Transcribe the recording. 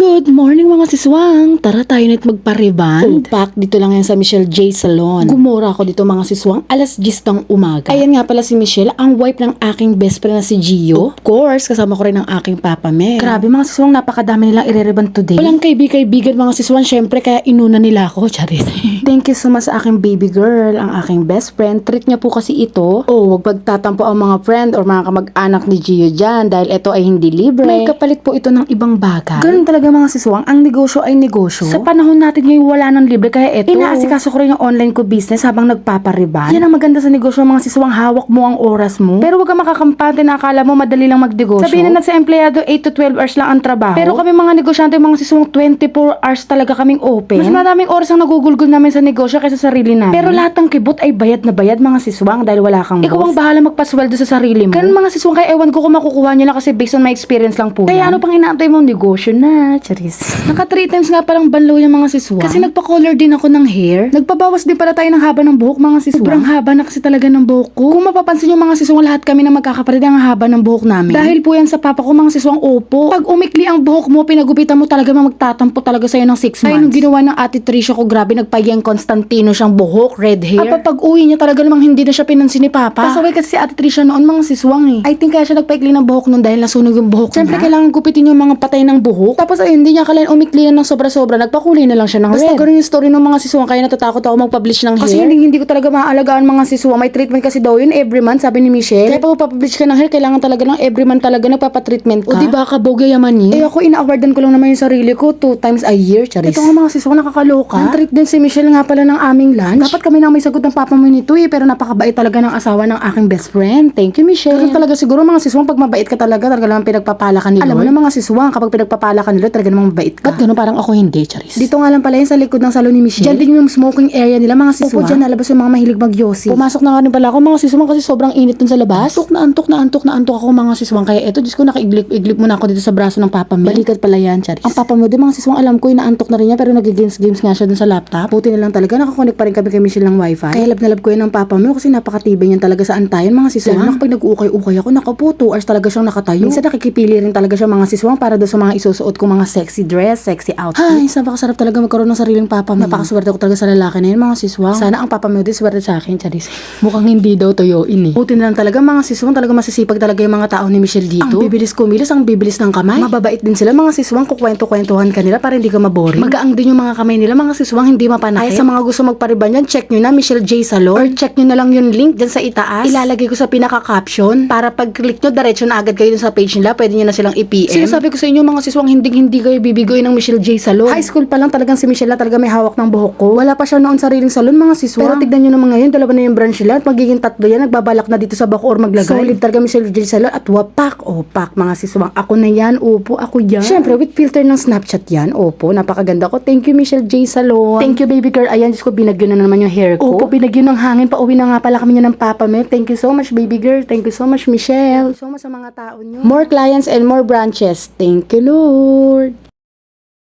Good morning mga siswang! Tara tayo na't magpariband. Upak, dito lang yan sa Michelle J. Salon. Gumora ako dito mga siswang, alas 10 ng umaga. Ayan nga pala si Michelle, ang wife ng aking best friend na si Gio. Of course, kasama ko rin ang aking papa Mer. Grabe mga siswang, napakadami nilang ire-reband today. Walang kaibig-kaibigan mga siswang, syempre kaya inuna nila ako, charit. Thank you so much sa aking baby girl, ang aking best friend. Treat niya po kasi ito. Oh, wag pagtatampo ang mga friend or mga kamag-anak ni Gio dyan dahil ito ay hindi libre. May kapalit po ito ng ibang bagay. Ganun talaga mga siswang, ang negosyo ay negosyo. Sa panahon natin ngayon wala nang libre kaya ito. Inaasikaso ko rin yung online ko business habang nagpapariban. Yan ang maganda sa negosyo mga siswang, hawak mo ang oras mo. Pero wag ka makakampante na akala mo madali lang magnegosyo. Sabihin na sa empleyado 8 to 12 hours lang ang trabaho. Pero kami mga negosyante mga siswang 24 hours talaga kaming open. Mas maraming oras ang nagugulgol namin sa negosyo kaysa sa sarili namin. Pero lahat ng kibot ay bayad na bayad mga siswang dahil wala kang Ikaw ang bahala magpasweldo sa sarili mo. Ganun mga siswang kaya ewan ko kung makukuha niyo lang kasi based on my experience lang po. Kaya ano pang inaantay mong negosyo na, charis. Naka 3 times nga palang banlaw yung mga siswang. Kasi nagpa-color din ako ng hair. Nagpabawas din pala tayo ng haba ng buhok mga siswang. Sobrang haba na kasi talaga ng buhok ko. Kung mapapansin yung mga siswang lahat kami na magkakapatid ang haba ng buhok namin. Dahil po yan sa papa ko mga siswang opo. Pag umikli ang buhok mo, pinagupitan mo talaga magtatampo talaga sa'yo ng 6 months. Ay, nung ginawa ng ate Tricia ko, grabe nagpayang Constantino siyang buhok, red hair. Apa pag uwi niya talaga namang hindi na siya pinansin ni papa. Pasaway kasi si ate Tricia noon mga siswang eh. I think kaya siya nagpaikli ng buhok noon dahil nasunog yung buhok Siyempre, niya. kailangan gupitin yung mga patay ng buhok. Tapos ayun, hindi niya kailan umikli ng sobra-sobra. Nagpakulay na lang siya ng Basta red. ganun yung story ng mga siswang kaya natatakot ako mag-publish ng hair. Kasi hindi, hindi ko talaga maaalagaan mga siswang. May treatment kasi daw yun every month, sabi ni Michelle. Kaya pag publish ka ng hair, kailangan talaga ng every month talaga nagpapatreatment ka. O di ba kaboga yaman niya? Eh ako, ina-awardan ko lang naman yung sarili ko two times a year, charis. Ito nga mga siswang nakakaloka. Ang-treat din si Michelle nga pala ng aming lunch. Dapat kami na may sagot ng papa mo nito eh, pero napakabait talaga ng asawa ng aking best friend. Thank you, Michelle. Ganun talaga siguro mga siswang, pag mabait ka talaga, talaga naman pinagpapala ka nila. Alam mo na mga siswang, kapag pinagpapala ka nila, talaga namang mabait ka. Ba't ganun parang ako hindi, charis? Dito nga lang pala yun sa likod ng salon ni Michelle. Diyan din yung smoking area nila, mga siswang. Opo, dyan nalabas yung mga mahilig magyosi. Pumasok na nga rin pala ako, mga siswang, kasi sobrang init dun sa labas. Antok na antok na antok na antok ako, mga siswang. Kaya eto, Diyos ko, nakaiglip-iglip muna ako dito sa braso ng papa mo. Balikat pala yan, charis. Ang papa mo, di mga siswang, alam ko, inaantok na rin niya, pero nag-games-games nga siya dun sa laptop. Buti na lang talaga, nakakonect pa rin kami kay Michelle ng wifi. Kaya lab na lab ko yan ng papa mo, kasi napakatibay niyan talaga sa antayan, mga siswang. Lalo na kapag nag-ukay-ukay ako, naku po, 2 hours talaga siyang nakatayo. Minsan nakikipili rin talaga siya mga siswang para doon sa mga isusuot ko mga sexy dress, sexy outfit. Ay, napakasarap talaga magkaroon ng sariling papa mo. Napakaswerte ko talaga sa lalaki na yun, mga siswang. Sana ang papa mo din swerte sa akin, charis. Mukhang hindi daw toyoin eh. Buti na lang talaga mga siswang, talaga masisipag talaga yung mga tao ni Michelle dito. Ang bibilis kumilos, ang bibilis ng kamay. Mababait din sila mga siswang, kukwento-kwentuhan kanila para hindi ka maboring. Magaang din yung mga kamay nila, mga siswang, hindi mapanakit. Ay, sa mga gusto magpariban yan, check nyo na Michelle J. Salon. Or check nyo na lang yung link dyan sa itaas. Ilalagay ko sa pinaka-caption para pag-click nyo, diretso na agad kayo sa page nila. Pwede nyo na silang i-PM. Sinasabi ko sa inyo mga siswang, hindi hindi kayo bibigoy ng Michelle J. Salon. High school pa lang talagang si Michelle talaga may hawak ng buhok ko. Wala pa siya noon sariling salon mga siswang. Pero tignan nyo naman ngayon, dalawa na yung branch nila at magiging tatlo yan. Nagbabalak na dito sa Bacoor maglagay. Solid talaga Michelle J. Salon at wapak. Opak mga siswang. Ako na yan. Opo, ako yan. Siyempre, with filter ng Snapchat yan. Opo, napakaganda ko. Thank you Michelle J. Salon. Thank you baby girl. Ayan, Diyos ko, binagyo na naman yung hair ko. Opo, binagyo ng hangin. Pauwi na nga pala kami niya ng papa mo. Thank you so much baby girl. Thank you so much Michelle. Thank you so much sa mga tao nyo. More clients and more branches. Thank you Lord.